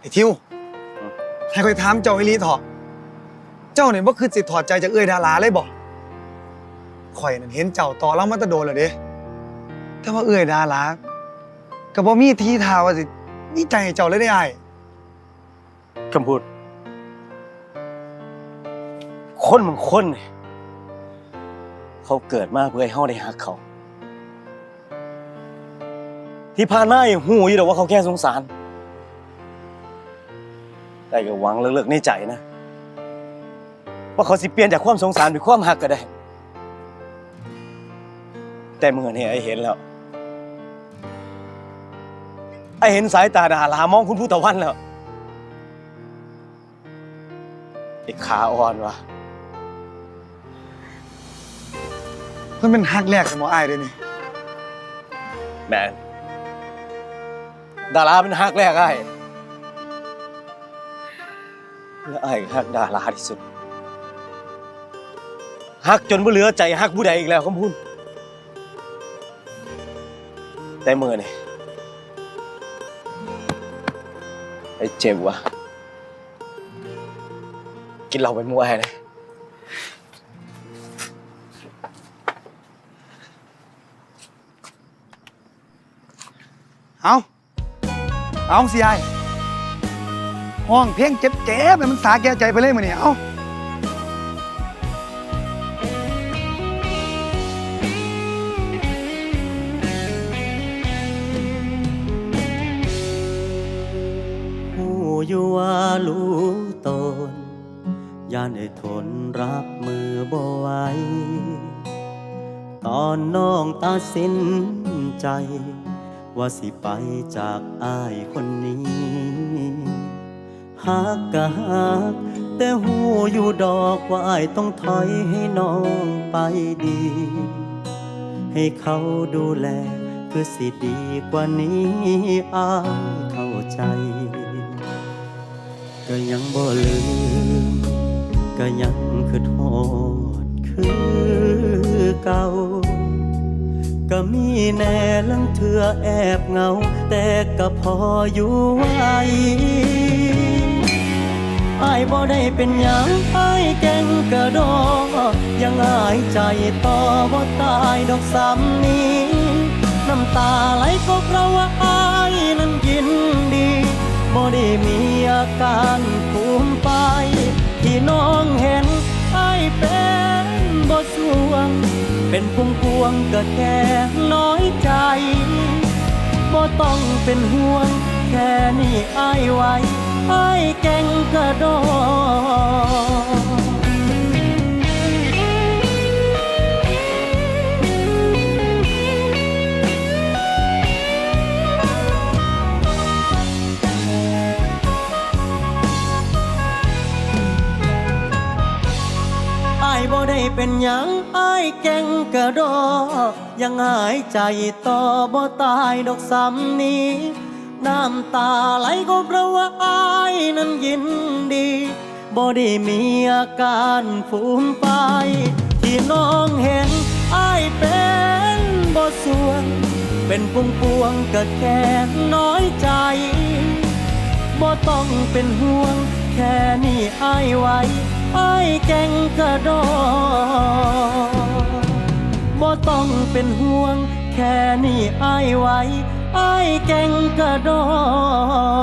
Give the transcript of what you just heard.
ไอ้ทิวให้คอยถามเจ้าไอ้ลีเถอะเจ้าเนี่ยบ่คือสิถอดใจจากเอ้ยดาราเลยบ่ข่อยนั่นเห็นเจ้าต่อเรามาแตะโดนแล้วเด้แต่ว่าเอ้ยดาราก็บ่มีทีท่าว่าสิมีใจให้เจ้าเลยได้อ้ายคำพูด คนบางคนเนี่ยเขาเกิดมาเพื่อให้เฮาได้ฮักเขา ที่ผ่านมาอย่างหูอยู่ดอกว่าเขาแค่สงสาร แต่ก็หวังเลิกๆในใจนะ ว่าเขาสิเปลี่ยนจากความสงสารเป็นความหักก็ได้ แต่เมื่อนี่ไอเห็นแล้ว ไอเห็นสายตาดารามองคุณผู้ตะวันแล้วไอ้ขาอ่อนวะมันเป็นฮักแรกของหมออ้ายเด้นี่แมนดาราเป็นฮักแรกไอ้ และไอ้ก็ฮักดาราที่สุดฮักจนบ่เหลือใจฮักผู้ใดอีกแล้วคำพูดแต่เมื่อนี่ไอ้เจ็บวะกินเหล้าเป็นมวยเลยเอาเอาสิอ้ ห้องเพลงเจ็บๆให้มันสาแก่ใจไปเลยมื้อนี้เอาหูอยู่ว่ารู้ตนย่านได้ทนรับมือบ่ไหวตอนน้องตัดสินใจ ว่าสิไปจากอ้ายคนนี้ หักกะหัก แต่หูอยู่ดอกว่าอ้ายต้องถอยให้น้องไปดี ให้เขาดูแลคือสิดีกว่านี้อายเข้าใจ ก็ยังบ่ลืม ก็ยังคือโทษคือเก่าก็มีแน่ลังเถือแอบเงา แต่ก็พออยู่ไหวอาย บ่ได้เป็นหยังอายแก่งกระดอยังอายใจต่อบ่ตายดอกซ้ำนี้น้ำตาไหลก็เพราะว่าอายนั้นยินดีบ่ได้มีอาการภูมิไป ที่น้องเห็นไอเป็นบ่สวง เป็นพวงพวงก็แค่น้อยใจบ่ต้องเป็นห่วงแค่นี้อายไห วอายแก่งกระโดดอายบ่ได้เป็นหยังอายแก่งกระดอยังหายใจต่อบ่ตายดอกซ้ำนี้ น้ำตาไหลก็เพราะว่าอายนั้นยินดีบ่ได้มีอาการฟูมไป ที่น้องเห็นอายเป็นบ่ส่วน เป็นพวงพวงๆก็แค่น้อยใจบ่ต้องเป็นห่วง แค่นี้อายไหวอายแก่งกระดอบ่ต้องเป็นห่วง แค่นี้อายไหว อายแก่งกระดอ